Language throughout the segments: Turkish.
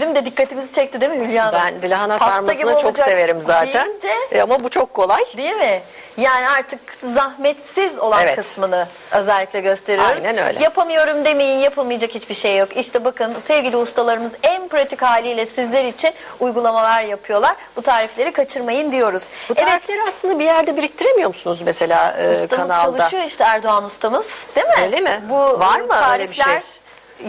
bizim de dikkatimizi çekti değil mi Hülya Hanım? Ben lahana Pasta sarmasını çok olacak severim zaten. deyince, E, ama bu çok kolay. değil mi? Yani artık zahmetsiz olan Evet. kısmını özellikle gösteriyoruz. Aynen öyle. Yapamıyorum demeyin yapılmayacak hiçbir şey yok. İşte bakın sevgili ustalarımız en pratik haliyle sizler için uygulamalar yapıyorlar. Bu tarifleri kaçırmayın diyoruz. Bu tarifleri aslında bir yerde biriktiremiyor musunuz mesela e, Ustamız kanalda? çalışıyor işte Erdoğan ustamız değil mi? Öyle mi? Bu Var mı öyle bir şey? tarifler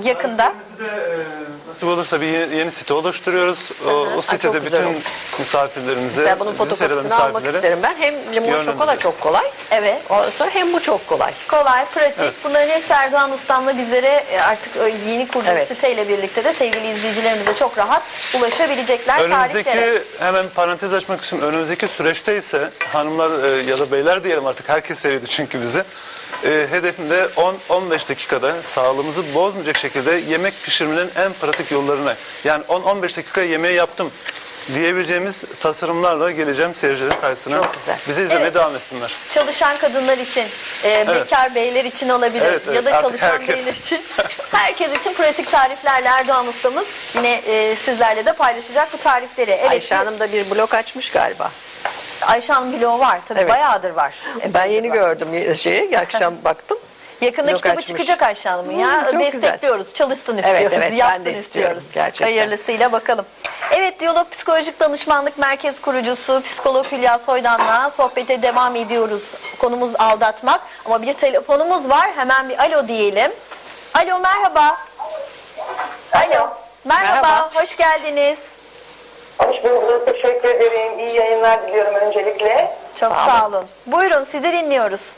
yakında. Tariflerimizi de e, nasip olursa bir ye- yeni site oluşturuyoruz. O, o sitede güzel bütün olmuş. misafirlerimize, Mesela bunun fotokopisini almak isterim ben. Hem limon şokola çok kolay. Evet. Ondan sonra hem bu çok kolay. Kolay, pratik. Bunların hepsi Erdoğan Ustam'la bizlere e, artık e, yeni kurduğu Evet. siteyle birlikte de sevgili izleyicilerimize çok rahat ulaşabilecekler Önümüzdeki tariflere. hemen parantez açmak için önümüzdeki süreçte ise hanımlar e, ya da beyler diyelim artık herkes seyredi çünkü bizi. E, hedefimde 10-15 dakikada sağlığımızı bozmayacak şekilde yemek pişirmenin en pratik yollarına yani 10-15 dakika yemeği yaptım diyebileceğimiz tasarımlarla geleceğim seyircilerin karşısına. Çok güzel. Bizi izlemeye Evet. devam etsinler. Çalışan kadınlar için, e, bekar beyler için olabilir Evet, evet. ya da Artık çalışan herkes. beyler için. herkes için pratik tariflerle Erdoğan Ustamız yine e, sizlerle de paylaşacak bu tarifleri. Evet, Ayşe Hanım da bir blok açmış galiba. Ayşe Hanım bloğu var tabii Evet. bayağıdır var. Ben yeni gördüm şeyi. Akşam baktım. Yakında Blok kitabı açmış. çıkacak Ayşe Hanım'ın ya. Hmm, çok Destekliyoruz, çalışsın istiyoruz, evet, ben de yapsın istiyorum, istiyoruz. gerçekten. Hayırlısıyla bakalım. Evet, Diyalog Psikolojik Danışmanlık Merkez Kurucusu Psikolog Hülya Soydan'la sohbete devam ediyoruz. Konumuz aldatmak ama bir telefonumuz var. Hemen bir alo diyelim. Alo, merhaba. Alo. Merhaba, Merhaba. hoş geldiniz. Hoş bulduk. Teşekkür ederim. İyi yayınlar diliyorum öncelikle. Çok Sağ sağ olun. Buyurun, sizi dinliyoruz.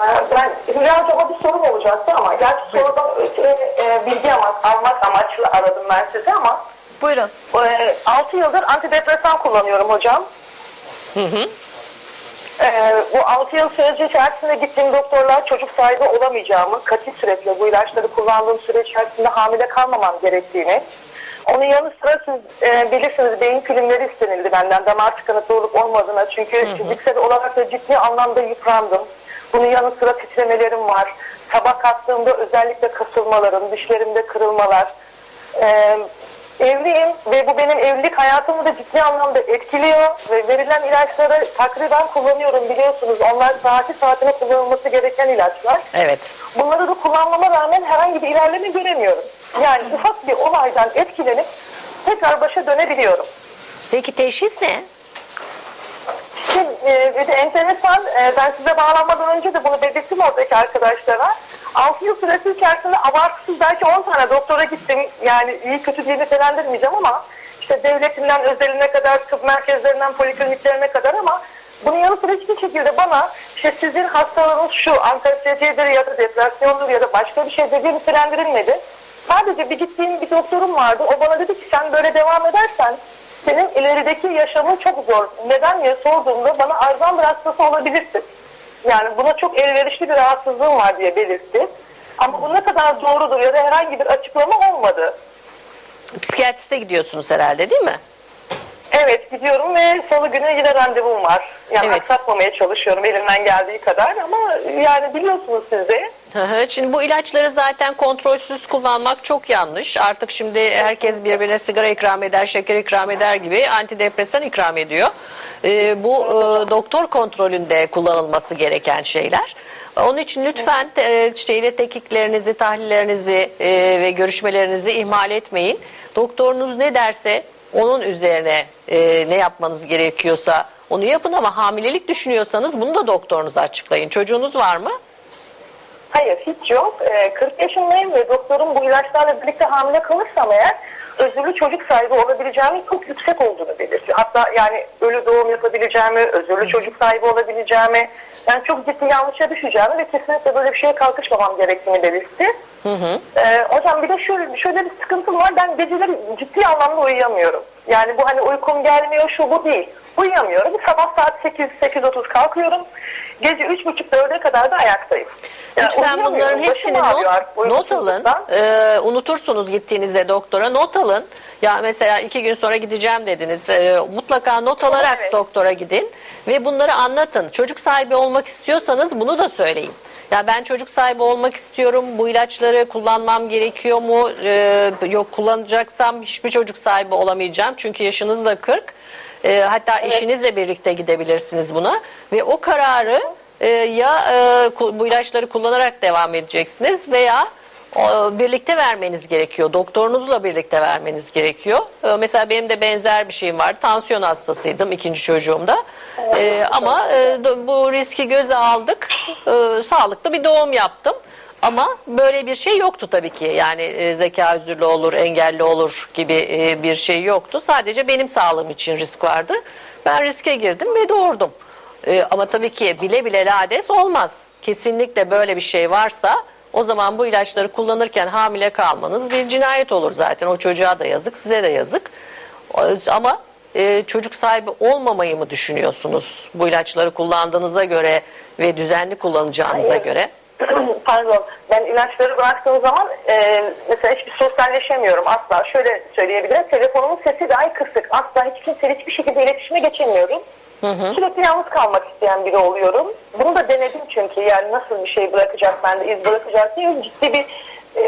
Ee, Ben Hülya Hocam'a bir sorum olacaktı ama gerçi sorudan öte e, bilgi ama, almak amaçlı aradım ben sizi ama Buyurun. e, 6 yıldır antidepresan kullanıyorum hocam. Ee, bu 6 yıl süreci içerisinde gittiğim doktorlar çocuk sahibi olamayacağımı, katil sürekli bu ilaçları kullandığım süre içerisinde hamile kalmamam gerektiğini, onun yanı sıra siz e, bilirsiniz beyin filmleri istenildi benden damar tıkanıklılık olmadığına çünkü fiziksel olarak da ciddi anlamda yıprandım. Bunun yanı sıra titremelerim var. Sabah kalktığımda özellikle kasılmalarım, dişlerimde kırılmalar. Ee, evliyim ve bu benim evlilik hayatımı da ciddi anlamda etkiliyor ve verilen ilaçları takriben kullanıyorum biliyorsunuz. Onlar saati saatine kullanılması gereken ilaçlar. Evet. Bunları da kullanmama rağmen herhangi bir ilerleme göremiyorum. Yani ufak bir olaydan etkilenip tekrar başa dönebiliyorum. Peki teşhis ne? Şimdi e, bir de enteresan, e, ben size bağlanmadan önce de bunu belirttim oradaki arkadaşlara. 6 yıl süresi içerisinde abartısız belki 10 tane doktora gittim. Yani iyi kötü diye nitelendirmeyeceğim ama işte devletinden özeline kadar, tıp merkezlerinden polikliniklerine kadar ama bunun yanı sıra hiçbir şekilde bana işte sizin hastalığınız şu anksiyetedir ya da depresyondur ya da başka bir şey diye nitelendirilmedi. Sadece bir gittiğim bir doktorum vardı. O bana dedi ki sen böyle devam edersen senin ilerideki yaşamın çok zor. Neden diye sorduğumda bana Alzheimer hastası olabilirsin. Yani buna çok elverişli bir rahatsızlığım var diye belirtti. Ama bu ne kadar doğrudur ya da herhangi bir açıklama olmadı. Psikiyatriste gidiyorsunuz herhalde değil mi? Evet gidiyorum ve salı günü yine randevum var. Yani Evet. aksatmamaya çalışıyorum elimden geldiği kadar ama yani biliyorsunuz siz de. Şimdi bu ilaçları zaten kontrolsüz kullanmak çok yanlış. Artık şimdi herkes birbirine sigara ikram eder, şeker ikram eder gibi antidepresan ikram ediyor. Ee, bu e, doktor kontrolünde kullanılması gereken şeyler. Onun için lütfen e, şeyle tekiklerinizi, tahlillerinizi e, ve görüşmelerinizi ihmal etmeyin. Doktorunuz ne derse onun üzerine e, ne yapmanız gerekiyorsa onu yapın ama hamilelik düşünüyorsanız bunu da doktorunuza açıklayın. Çocuğunuz var mı? Hayır hiç yok. Ee, 40 yaşındayım ve doktorum bu ilaçlarla birlikte hamile kalırsam eğer özürlü çocuk sahibi olabileceğimin çok yüksek olduğunu belirtiyor. Hatta yani ölü doğum yapabileceğimi, özürlü çocuk sahibi olabileceğimi, yani çok ciddi yanlışa düşeceğimi ve kesinlikle böyle bir şeye kalkışmamam gerektiğini belirtti. Ee, hocam bir de şöyle, şöyle bir sıkıntım var. Ben geceleri ciddi anlamda uyuyamıyorum. Yani bu hani uykum gelmiyor şu bu değil. Uyuyamıyorum. Sabah saat 8 8.30 kalkıyorum. Gece 3.30-4'e kadar da ayaktayım. Lütfen bunların hepsini not, not alın. Ee, unutursunuz gittiğinizde doktora not alın. Ya mesela iki gün sonra gideceğim dediniz. Ee, mutlaka not alarak Evet. doktora gidin ve bunları anlatın. Çocuk sahibi olmak istiyorsanız bunu da söyleyin. Ya ben çocuk sahibi olmak istiyorum. Bu ilaçları kullanmam gerekiyor mu? Ee, yok kullanacaksam hiçbir çocuk sahibi olamayacağım. Çünkü yaşınız da 40. Ee, hatta eşinizle birlikte gidebilirsiniz buna ve o kararı e, ya e, bu ilaçları kullanarak devam edeceksiniz veya o, birlikte vermeniz gerekiyor. Doktorunuzla birlikte vermeniz gerekiyor. Ee, Mesela benim de benzer bir şeyim var. Tansiyon hastasıydım ikinci çocuğumda. Ee, ama e, bu riski göze aldık. Ee, sağlıklı bir doğum yaptım. Ama böyle bir şey yoktu tabii ki. Yani e, zeka üzürlü olur, engelli olur gibi e, bir şey yoktu. Sadece benim sağlığım için risk vardı. Ben riske girdim ve doğurdum. Ee, ama tabii ki bile bile lades olmaz. Kesinlikle böyle bir şey varsa o zaman bu ilaçları kullanırken hamile kalmanız bir cinayet olur zaten. O çocuğa da yazık, size de yazık. Ama e, çocuk sahibi olmamayı mı düşünüyorsunuz bu ilaçları kullandığınıza göre ve düzenli kullanacağınıza Hayır. göre? Pardon. Ben ilaçları bıraktığım zaman e, mesela hiçbir sosyalleşemiyorum asla. Şöyle söyleyebilirim. Telefonumun sesi dahi kısık. Asla hiç kimseyle hiçbir şekilde iletişime geçemiyorum. Sürekli yalnız kalmak isteyen biri oluyorum. Bunu da denedim çünkü yani nasıl bir şey bırakacak bende iz bırakacak diye ciddi bir e,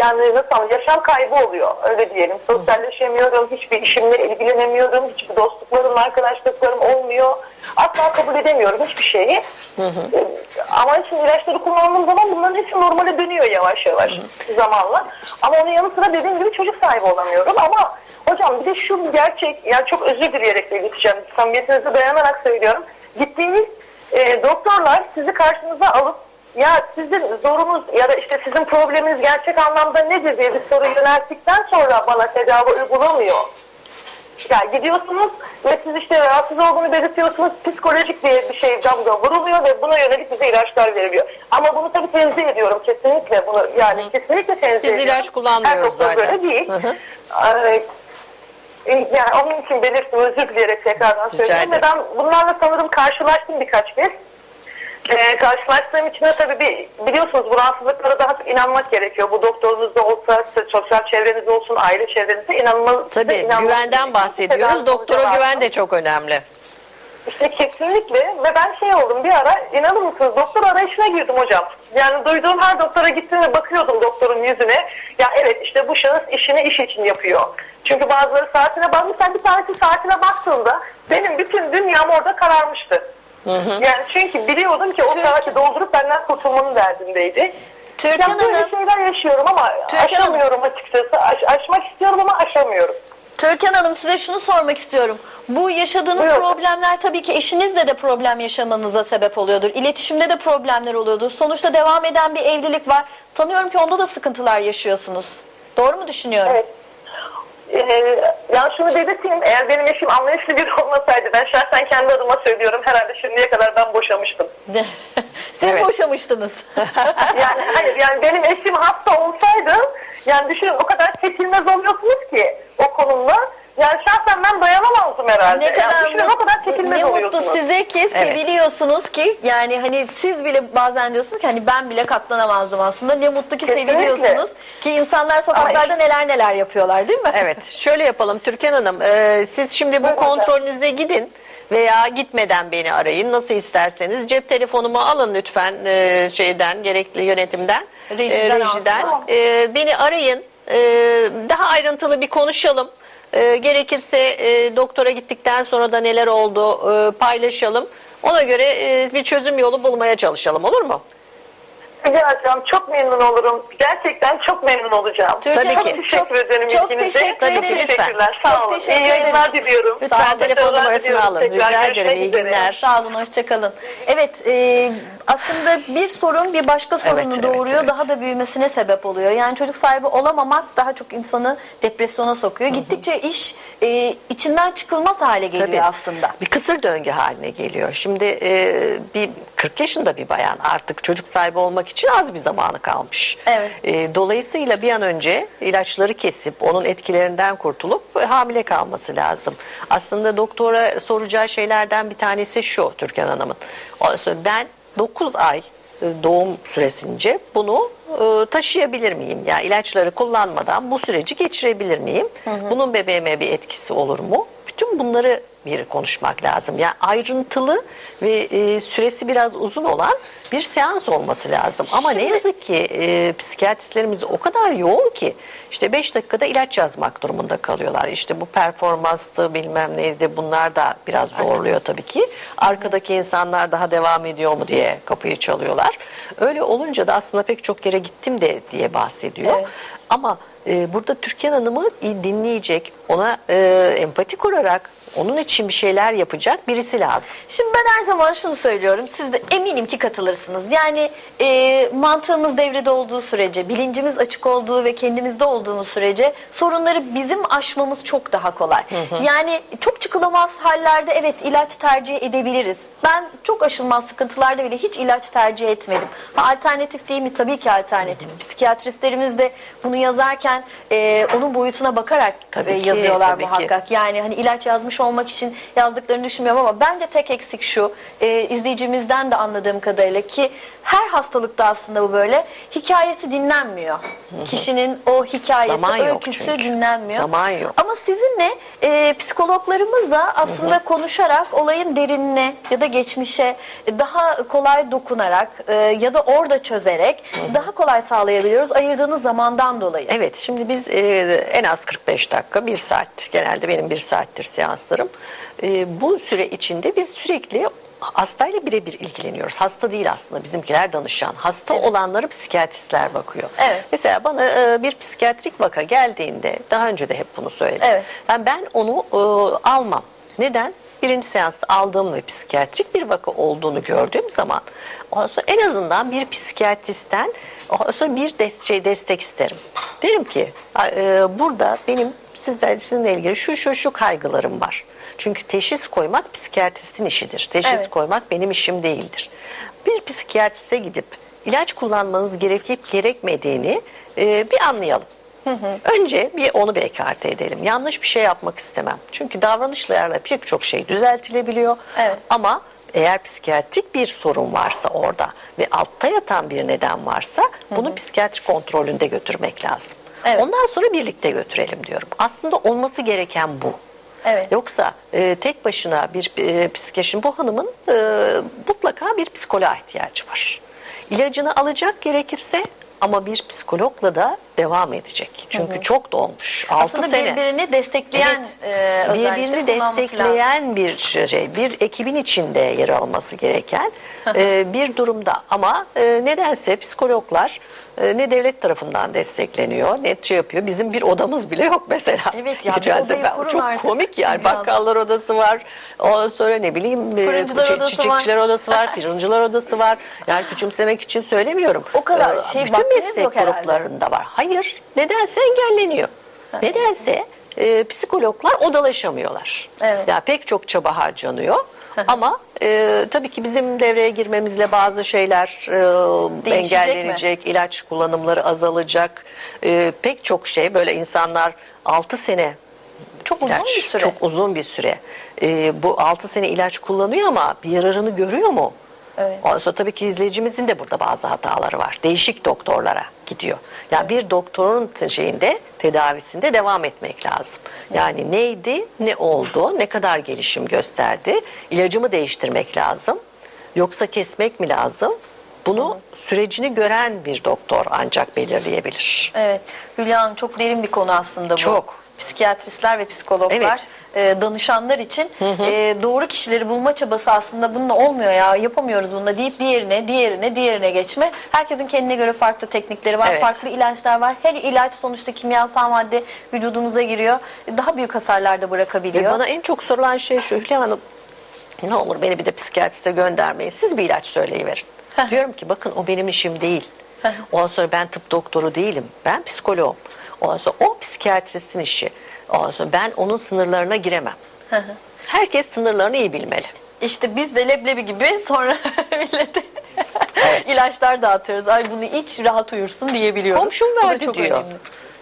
yani nasıl anlatayım, yaşam kaybı oluyor öyle diyelim. Sosyalleşemiyorum, hiçbir işimle ilgilenemiyorum, hiçbir dostluklarım, arkadaşlıklarım olmuyor. Asla kabul edemiyorum hiçbir şeyi. E, ama şimdi ilaçları kullandığım zaman bunların hepsi normale dönüyor yavaş yavaş zamanla. Ama onun yanı sıra dediğim gibi çocuk sahibi olamıyorum ama hocam bir de şu bir gerçek yani çok özür dileyerek belirteceğim. Samimiyetinize dayanarak söylüyorum. Gittiğiniz e, doktorlar sizi karşınıza alıp ya sizin zorunuz ya da işte sizin probleminiz gerçek anlamda nedir diye bir soru yönelttikten sonra bana tedavi uygulamıyor. Yani gidiyorsunuz ve siz işte rahatsız olduğunu belirtiyorsunuz. Psikolojik diye bir şey damga vuruluyor ve buna yönelik bize ilaçlar veriliyor. Ama bunu tabii tenzih ediyorum kesinlikle bunu yani kesinlikle tenzih Biz ediyorum. ilaç kullanmıyoruz Her zaten. böyle değil. Hı hı. Ee, yani onun için belirttim özür dileyerek tekrardan söylüyorum. Ve ben bunlarla sanırım karşılaştım birkaç kez. Ee, karşılaştığım için de tabii bir, biliyorsunuz bu rahatsızlıklara daha çok inanmak gerekiyor. Bu doktorunuzda olsa, sosyal çevrenizde olsun, aile çevrenizde inanmanız Tabii inanmanız güvenden bahsediyoruz. Doktora güven de çok önemli. İşte kesinlikle ve ben şey oldum bir ara inanır mısınız doktor arayışına girdim hocam. Yani duyduğum her doktora gittim ve bakıyordum doktorun yüzüne. Ya evet işte bu şahıs işini iş için yapıyor. Çünkü bazıları saatine bakmış. Sen bir tanesi saatine baktığında benim bütün dünyam orada kararmıştı. Yani çünkü biliyordum ki o Çünkü- saati doldurup benden kurtulmanın derdindeydi. Türkan Ya böyle Hanım, şeyler yaşıyorum ama Türkan aşamıyorum açıkçası. Aş- aşmak istiyorum ama aşamıyorum. Türkan Hanım size şunu sormak istiyorum. Bu yaşadığınız Buyurun. problemler tabii ki eşinizle de problem yaşamanıza sebep oluyordur. İletişimde de problemler oluyordur. Sonuçta devam eden bir evlilik var. Sanıyorum ki onda da sıkıntılar yaşıyorsunuz. Doğru mu düşünüyorum? Evet. Ee, yani şunu belirteyim, eğer benim eşim anlayışlı biri olmasaydı, ben şahsen kendi adıma söylüyorum, herhalde şimdiye kadar ben boşamıştım. Siz Evet. boşamıştınız. Yani hayır, yani benim eşim hasta olsaydı, yani düşünün o kadar çekilmez oluyorsunuz ki o konumla. Yani şahsen ben dayanamazdım herhalde. ne kadar yani düşünün o kadar çekilmez ne mutlu size ki seviliyorsunuz ki yani hani siz bile bazen diyorsunuz ki hani ben bile katlanamazdım aslında. Ne mutlu ki Kesinlikle. seviliyorsunuz ki insanlar sokaklarda neler neler yapıyorlar değil mi? Evet şöyle yapalım Türkan Hanım. e, siz şimdi bu Buyurun hocam. kontrolünüze gidin veya gitmeden beni arayın nasıl isterseniz. Cep telefonumu alın lütfen e, şeyden gerekli yönetimden. Rejiden e, rejiden. E, beni arayın. E, daha ayrıntılı bir konuşalım. E, gerekirse e, doktora gittikten sonra da neler oldu e, paylaşalım. Ona göre e, bir çözüm yolu bulmaya çalışalım olur mu? Rica çok memnun olurum. Gerçekten çok memnun olacağım. Türkan Tabii Çok ki. teşekkür Çok- ederim çok ikinize. teşekkür Tabii ederiz. Teşekkürler. Çok Sağ olun. teşekkür İyi yayınlar ederiz. diliyorum. Lütfen Sağ telefon numarasını alın. Tekrar Rica ederim. İyi üzere. günler. Sağ olun, hoşçakalın. Evet, e, aslında bir sorun bir başka sorunu evet, doğuruyor, evet. daha da büyümesine sebep oluyor. Yani çocuk sahibi olamamak daha çok insanı depresyona sokuyor. Gittikçe iş e, içinden çıkılmaz hale geliyor Tabii. aslında. Bir kısır döngü haline geliyor. Şimdi e, bir 40 yaşında bir bayan artık çocuk sahibi olmak için az bir zamanı kalmış. Evet. E, dolayısıyla bir an önce ilaçları kesip onun etkilerinden kurtulup e, hamile kalması lazım. Aslında doktora soracağı şeylerden bir tanesi şu Türkan Hanım'ın. Ben 9 ay e, doğum süresince bunu e, taşıyabilir miyim? Yani ilaçları kullanmadan bu süreci geçirebilir miyim? Bunun bebeğime bir etkisi olur mu? Bütün bunları bir konuşmak lazım. Yani ayrıntılı ve e, süresi biraz uzun olan bir seans olması lazım. Ama ne Şimdi- yazık ki e, psikiyatristlerimiz o kadar yoğun ki işte 5 dakikada ilaç yazmak durumunda kalıyorlar. İşte bu performanstı bilmem neydi bunlar da biraz zorluyor tabii ki. Arkadaki insanlar daha devam ediyor mu diye kapıyı çalıyorlar. Öyle olunca da aslında pek çok yere gittim de diye bahsediyor. Evet. Ama e, burada Türkan Hanım'ı dinleyecek, ona e, empati kurarak onun için bir şeyler yapacak birisi lazım. Şimdi ben her zaman şunu söylüyorum. Siz de eminim ki katılırsınız. Yani e, mantığımız devrede olduğu sürece, bilincimiz açık olduğu ve kendimizde olduğumuz sürece sorunları bizim aşmamız çok daha kolay. Yani çok çıkılamaz hallerde evet ilaç tercih edebiliriz. Ben çok aşılmaz sıkıntılarda bile hiç ilaç tercih etmedim. Ha, alternatif değil mi? Tabii ki alternatif. Psikiyatristlerimiz de bunu yazarken e, onun boyutuna bakarak Tabii e, ki, yazıyorlar tabii ki. muhakkak. Yani hani ilaç yazmış olmak için yazdıklarını düşünmüyorum ama bence tek eksik şu e, izleyicimizden de anladığım kadarıyla ki her hastalıkta aslında bu böyle hikayesi dinlenmiyor. Kişinin o hikayesi, Zaman yok öyküsü çünkü. dinlenmiyor. Zaman yok. Ama sizinle e, psikologlarımızla aslında konuşarak olayın derinine ya da geçmişe daha kolay dokunarak e, ya da orada çözerek daha kolay sağlayabiliyoruz ayırdığınız zamandan dolayı. Evet şimdi biz e, en az 45 dakika, bir saat genelde benim bir saattir seanslarım. E, bu süre içinde biz sürekli hastayla birebir ilgileniyoruz. Hasta değil aslında bizimkiler danışan. Hasta olanları psikiyatristler bakıyor. Evet. Mesela bana e, bir psikiyatrik vaka geldiğinde daha önce de hep bunu söyledim. Evet. Yani ben onu e, almam. Neden? Birinci seansta aldığım ve psikiyatrik bir vaka olduğunu gördüğüm zaman ondan sonra en azından bir psikiyatristten ondan sonra bir şey destek isterim. Derim ki e, burada benim sizler sizinle ilgili şu şu şu kaygılarım var. Çünkü teşhis koymak psikiyatristin işidir. Teşhis Evet. koymak benim işim değildir. Bir psikiyatriste gidip ilaç kullanmanız gerekip gerekmediğini e, bir anlayalım. Önce bir onu bir ekarte edelim. Yanlış bir şey yapmak istemem. Çünkü davranışlarla pek çok şey düzeltilebiliyor. Evet. Ama eğer psikiyatrik bir sorun varsa orada ve altta yatan bir neden varsa bunu psikiyatrik kontrolünde götürmek lazım. Evet. Ondan sonra birlikte götürelim diyorum. Aslında olması gereken bu. Evet. Yoksa e, tek başına bir e, psikiyatrin bu hanımın e, mutlaka bir psikoloğa ihtiyacı var. İlacını alacak gerekirse ama bir psikologla da devam edecek. Çünkü çok dolmuş. 6 Aslında sene. birbirini destekleyen Evet. e, birbirini destekleyen bir şey, bir ekibin içinde yer alması gereken e, bir durumda. Ama e, nedense psikologlar e, ne devlet tarafından destekleniyor, ne şey yapıyor. Bizim bir odamız bile yok mesela. Evet ya, bir Geçen odayı sefer- Çok artık. komik yani. Bakkallar odası var. Ondan sonra ne bileyim e, Fırıncılar çi- odası çiçekçiler var. odası var, fırıncılar odası var. Yani küçümsemek için söylemiyorum. O kadar Ee, şey, Bütün meslek gruplarında var. Hayır. Nedense engelleniyor. Nedense e, psikologlar odalaşamıyorlar. Evet. Ya pek çok çaba harcanıyor. Ama e, tabii ki bizim devreye girmemizle bazı şeyler e, Değişecek engellenecek, ilaç kullanımları azalacak. E, pek çok şey böyle insanlar 6 sene Çok uzun ilaç, bir süre. Çok uzun bir süre. E, bu 6 sene ilaç kullanıyor ama bir yararını görüyor mu? Evet. Ondan sonra tabii ki izleyicimizin de burada bazı hataları var. Değişik doktorlara gidiyor. Yani bir doktorun şeyinde tedavisinde devam etmek lazım. Yani neydi, ne oldu, ne kadar gelişim gösterdi, ilacımı değiştirmek lazım. Yoksa kesmek mi lazım? Bunu sürecini gören bir doktor ancak belirleyebilir. Evet. Hülya Hanım çok derin bir konu aslında bu. Çok. Psikiyatristler ve psikologlar e, danışanlar için e, doğru kişileri bulma çabası aslında bununla olmuyor ya yapamıyoruz bununla deyip diğerine diğerine diğerine geçme. Herkesin kendine göre farklı teknikleri var. Evet. Farklı ilaçlar var. Her ilaç sonuçta kimyasal madde vücudumuza giriyor. Daha büyük hasarlar da Ve bırakabiliyor. bana en çok sorulan şey şu Hülya Hanım ne olur beni bir de psikiyatriste göndermeyin. Siz bir ilaç söyleyiverin. Diyorum ki bakın o benim işim değil. Ondan sonra ben tıp doktoru değilim. Ben psikoloğum. Ondan sonra o psikiyatristin işi. Ondan sonra ben onun sınırlarına giremem. Herkes sınırlarını iyi bilmeli. İşte biz de leblebi gibi sonra millete ilaçlar dağıtıyoruz. Ay bunu iç rahat uyursun diyebiliyoruz. Komşum verdi diyor. önemli.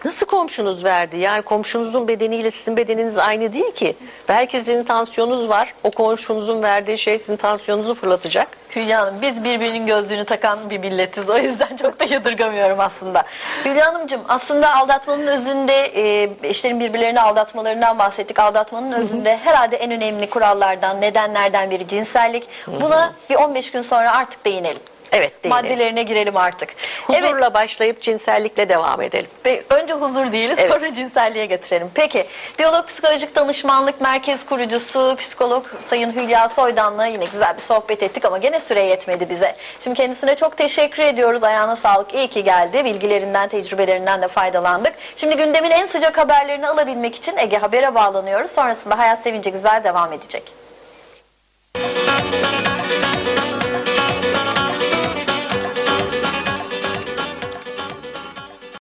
Nasıl komşunuz verdi? Yani komşunuzun bedeniyle sizin bedeniniz aynı değil ki. Belki sizin tansiyonunuz var. O komşunuzun verdiği şey sizin tansiyonunuzu fırlatacak. Hülya Hanım biz birbirinin gözlüğünü takan bir milletiz. O yüzden çok da yadırgamıyorum aslında. Hülya Hanımcığım aslında aldatmanın özünde e, eşlerin birbirlerini aldatmalarından bahsettik. Aldatmanın özünde herhalde en önemli kurallardan, nedenlerden biri cinsellik. Buna bir 15 gün sonra artık değinelim. Evet, değinelim. Maddelerine girelim artık. Evet. Huzurla başlayıp cinsellikle devam edelim. Ve önce huzur değiliz Evet. sonra cinselliğe getirelim. Peki Diyalog Psikolojik Danışmanlık Merkez Kurucusu Psikolog Sayın Hülya Soydan'la yine güzel bir sohbet ettik ama gene süre yetmedi bize. Şimdi kendisine çok teşekkür ediyoruz. Ayağına sağlık. İyi ki geldi. Bilgilerinden, tecrübelerinden de faydalandık. Şimdi gündemin en sıcak haberlerini alabilmek için Ege Haber'e bağlanıyoruz. Sonrasında Hayat Sevince Güzel devam edecek.